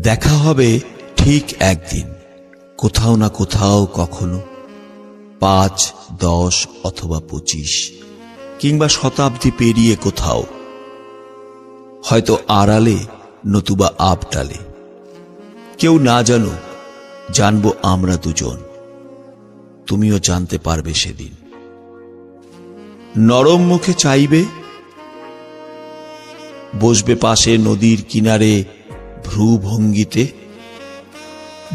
দেখা হবে ঠিক একদিন, কোথাও না কোথাও কখনো, পাঁচ, দশ অথবা পঁচিশ, কিংবা শতাব্দী পেরিয়ে কোথাও। হয়তো আড়ালে নতুবা আবডালে কেউ না জানো জানব আমরা দুজন। তুমিও জানতে পারবে সেদিন। নরম মুখে চাইবে, বসবে পাশে নদীর কিনারে ভ্রু ভঙ্গিতে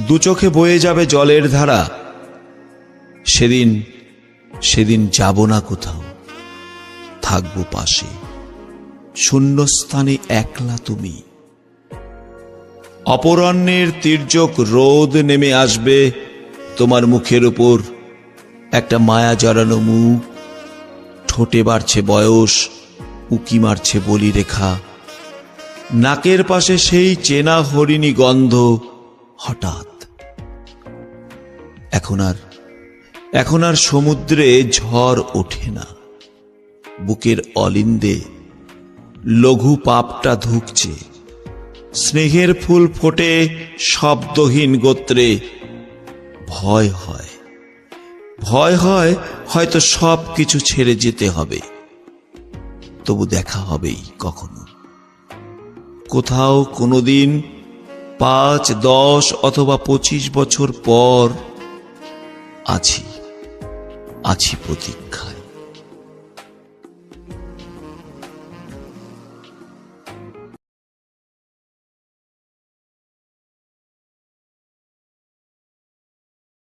দু চোখে বয়ে যাবে জলের ধারা। সেদিন সেদিন যাব না কোথাও। থাকব পাশে। শূন্যস্থানে একলা তুমি। অপরাহ্নের তির্যক রোদ নেমে আসবে তোমার মুখের উপর। একটা মায়া জড়ানো মুখ। ঠোঁটে বাড়ছে বয়স, উকি মারছে বলি রেখা নাকের পাশে সেই চেনা হরিণী গন্ধ হঠাৎ। এখন আর এখন আর সমুদ্রে ঝড় ওঠে না। বুকের অলিন্দে লঘু পাপটা ধুকছে। স্নেহের ফুল ফোটে শব্দহীন গোত্রে। ভয় হয়। ভয় হয় হয়তো সব কিছু ছেড়ে যেতে হবে। তবু দেখা হবেই কখনো। কোথাও কোনোদিন পাঁচ দশ অথবা পঁচিশ বছর পর আছি আছি প্রতীক্ষায়।